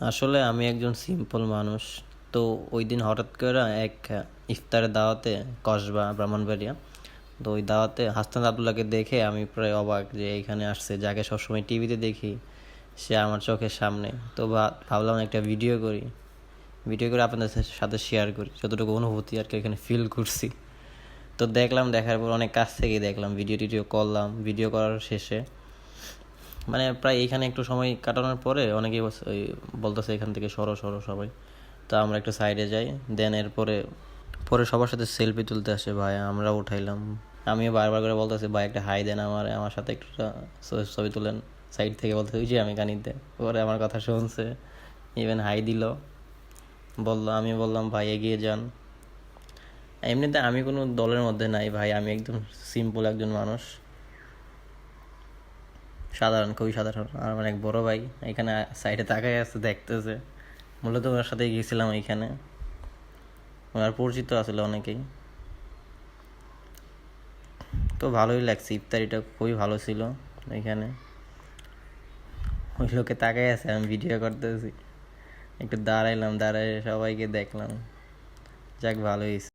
আসলে আমি একজন সিম্পল মানুষ। তো ওই দিন হঠাৎ করে এক ইফতারের দাওয়াতে কসবা, ব্রাহ্মণবাড়িয়া। তো ওই দাওয়াতে হাসনাত আবদুল্লাহকে দেখে আমি প্রায় অবাক যে এখানে আসছে, যাকে সবসময় টিভিতে দেখি, সে আমার চোখের সামনে। তো ভাবলাম একটা ভিডিও করি। ভিডিও করে আপনাদের সাথে শেয়ার করি, যতটুকু অনুভূতি আর কি এখানে ফিল করছি। তো দেখলাম, দেখার পর অনেক কাছ থেকেই দেখলাম ভিডিও টিডিও করলাম। ভিডিও করার শেষে মানে প্রায় এখানে একটু সময় কাটানোর পরে অনেকেই ওই বলতেছে এখান থেকে সরো সরো সবাই। তো আমরা একটু সাইডে যাই দেন এরপরে, পরে সবার সাথে সেলফি তুলতে আসে, ভাই, আমরা উঠাইলাম। আমিও বারবার করে বলতেছি, ভাই, একটা হাই দেন আমার আমার সাথে একটু ছবি তুলেন। সাইড থেকে বলতে ওই যে আমি কানিতে পরে আমার কথা শুনছে ইভেন হাই দিল। বলল, আমি বললাম, ভাই, এগিয়ে যান। এমনিতে আমি কোনো দলের মধ্যে নাই, ভাই, আমি একদম সিম্পল একজন মানুষ। সাধারণ, খুবই সাধারণ। আর আমার এক বড় ভাই এখানে সাইডে তাকাই আছে, দেখতেছে। মূলত ওনার সাথে গিয়েছিলাম এখানে ওনার পরিচিত আসলে অনেকেই। তো ভালোই লাগছে, ইফতারিটা খুবই ভালো ছিল এখানে। ওই লোকে তাকাই আছে, আমি ভিডিও করতেছি। একটু দাঁড়াইলাম দাঁড়াই সবাইকে দেখলাম। যাক, ভালোই